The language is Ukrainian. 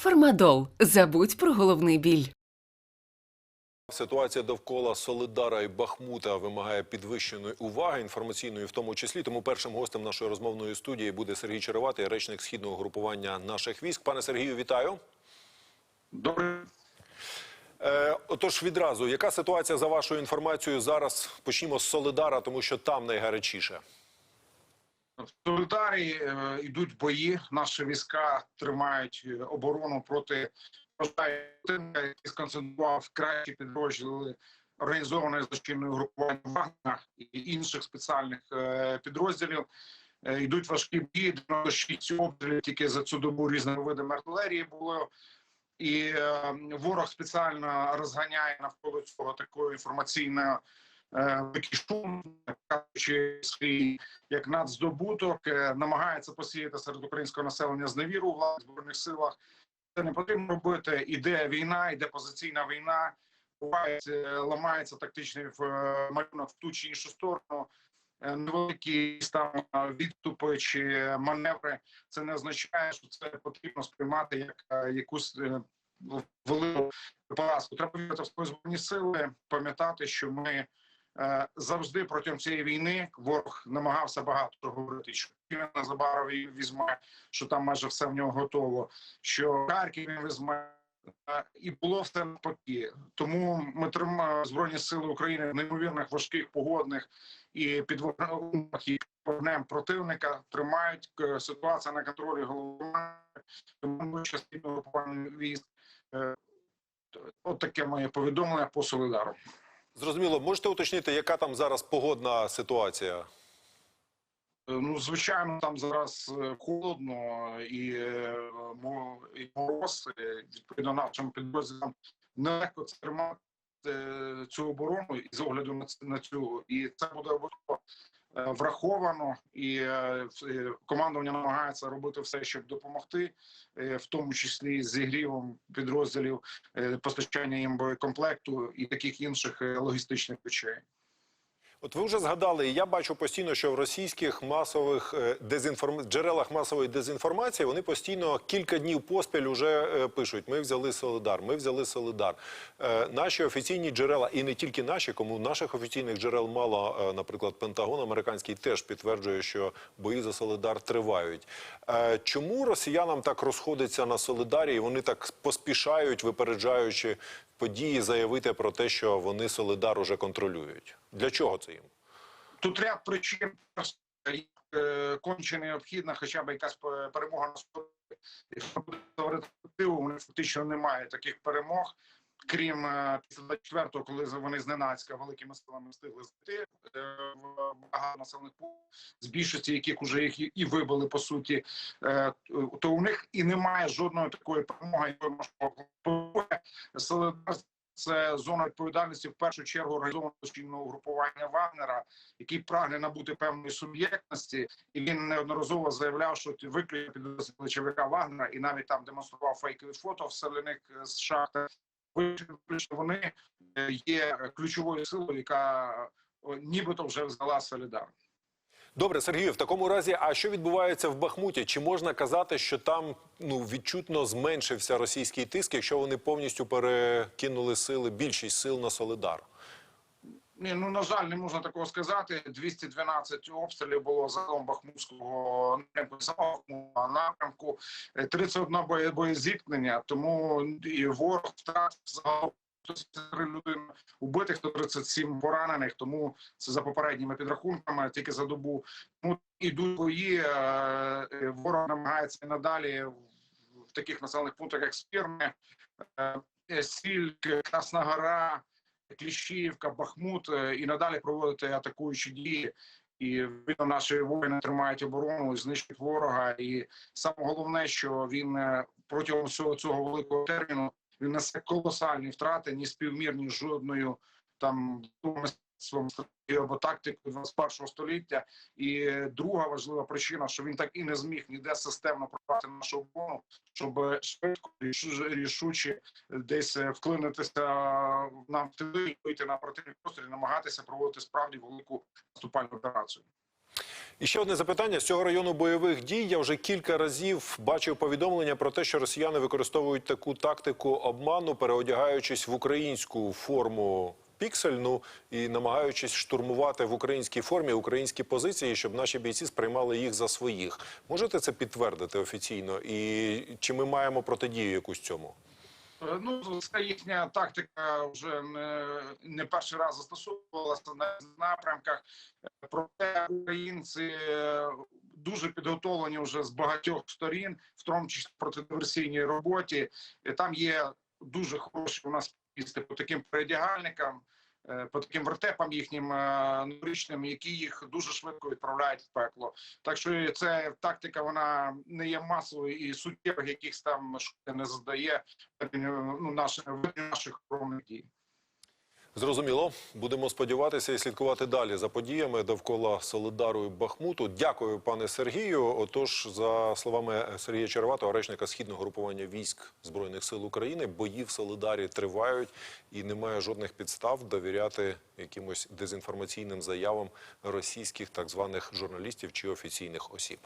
Фармадол. Забудь про головний біль. Ситуація довкола Солидара і Бахмута вимагає підвищеної уваги, інформаційної в тому числі. Тому першим гостем нашої розмовної студії буде Сергій Череватий, речник східного групування наших військ. Пане Сергію, вітаю. Добре. Е, отож, відразу, яка ситуація за вашою інформацією зараз? Почнімо з Солидара, тому що там найгарячіше. В Солидарі е, йдуть бої. Наші війська тримають е, оборону проти противника, який сконцентрував кращі підрозділи організованої злочинної групування Вагнера і інших спеціальних е, підрозділів. Йдуть важкі бої, 96 обстрілів тільки за цю добу різними видами артилерії було. І ворог спеціально розганяє навколо цього такої інформаційної великий шум, кажучи свій як нацздобуток, е, намагається посіяти серед українського населення зневіру у збройних силах. Це не потрібно робити. Іде війна, іде позиційна війна. Буває, е, ламається тактичний е, малюнок в ту чи іншу сторону. Е, Невеликі там е, відступи чи маневри. Це не означає, що це потрібно сприймати як е, якусь е, велику поразку. Треба вірити в свої збройні сили, пам'ятати, що ми е, завжди протягом цієї війни ворог намагався багато говорити, що він незабаром візьме, що там майже все в нього готово. Що Харків він візьме. Е, І було все навпаки. Тому ми тримаємо збройні сили України в неймовірних важких погодних і під вогнем і вогнем противника тримають Е, ситуація на контролі голови. Тому групування військ. Е, От таке моє повідомлення по Солидару. Зрозуміло, можете уточнити, яка там зараз погодна ситуація? Е, Ну, звичайно, там зараз е, холодно і, е, мороз. Відповідно, нашим підрозділам нелегко тримати цю оборону і з огляду на цю. І це буде обов'язково враховано. І е, е, командування намагається робити все, щоб допомогти, е, в тому числі зігрівом підрозділів, е, постачання їм боєкомплекту і таких інших е, логістичних речей. От ви вже згадали, і я бачу постійно, що в російських масових е, дезінформ... джерелах масової дезінформації вони постійно кілька днів поспіль уже е, пишуть: ми взяли Солидар, ми взяли Солидар. Е, Наші офіційні джерела, і не тільки наші, кому наших офіційних джерел мало, наприклад, Пентагон американський теж підтверджує, що бої за Солидар тривають. Чому росіянам так розходиться на Солидарі, і вони так поспішають, випереджаючи події, заявити про те, що вони Солидар уже контролюють? Для чого це їм? Тут ряд причин е, конче необхідна, хоча б якась пе- перемога на. Якщо буде говорити у них фактично немає таких перемог. Крім е, після 24-го, коли вони зненацька великими силами встигли зайти е, в багато населених пунктів, з більшості яких уже їх і- вибили по суті, е, то у них і немає жодної такої перемоги, якої можна це зона відповідальності в першу чергу організованого злочинного угрупування Вагнера, який прагне набути певної суб'єктності, і він неодноразово заявляв, що виключно підрозділи ЧВК Вагнера, і навіть там демонстрував фейкові фото е, з шахти. Виключно вони е, є ключовою силою, яка нібито вже взяла Солідар. Добре, Сергію, в такому разі, а що відбувається в Бахмуті? Чи можна казати, що там ну відчутно зменшився російський тиск, якщо вони повністю перекинули сили, більшість сил на Солидар? Ні, ну на жаль, не можна такого сказати. 212 обстрілів було загалом Бахмутського напрямку самого Бахмутського напрямку, Е, 31 боє боєзіткнення. Тому і ворог втратив загалом 103 людини убитих, 137 поранених. Тому це за попередніми підрахунками. Тільки за добу ну ідуть бої. е, е, Ворог намагається надалі в- таких населених пунктах, як Спірне, е, е, Сіль, Красна Гора. Кліщіївка, Бахмут е, і надалі проводити атакуючі дії. І видно, наші воїни тримають оборону, знищують ворога. І саме головне, що він е, протягом всього цього великого терміну він несе колосальні втрати, ні співмірні жодною там стратегією або тактикою 21 століття. І е, друга важлива причина, що він так і не зміг ніде системно провати нашу оборону, щоб швидко рішу- рішуче десь е, вклинитися нам тили, вийти на противний простір і намагатися проводити справді велику наступальну операцію. І ще одне запитання з цього району бойових дій. Я вже кілька разів бачив повідомлення про те, що росіяни використовують таку тактику обману, переодягаючись в українську форму піксельну і намагаючись штурмувати в українській формі українські позиції, щоб наші бійці сприймали їх за своїх. Можете це підтвердити офіційно? І чи ми маємо протидію якусь цьому? Е, Ну, ця їхня тактика вже не, не перший раз застосовувалася на напрямках. Е, Проте українці е, дуже підготовлені вже з багатьох сторін, в тому числі протидиверсійній роботі. І Там є дуже хороші у нас спеціалісти по таким передягальникам, е, по таким вертепам їхнім норічним, новорічним, які їх дуже швидко відправляють в пекло. Так що це тактика вона не є масовою і суттєвих якихось там не задає ну, наших наших дій. Зрозуміло. Будемо сподіватися і слідкувати далі за подіями довкола Солидару і Бахмуту. Дякую, пане Сергію. Отож, за словами Сергія Черватого, речника східного групування військ збройних сил України, бої в Солидарі тривають і немає жодних підстав довіряти якимось дезінформаційним заявам російських так званих журналістів чи офіційних осіб.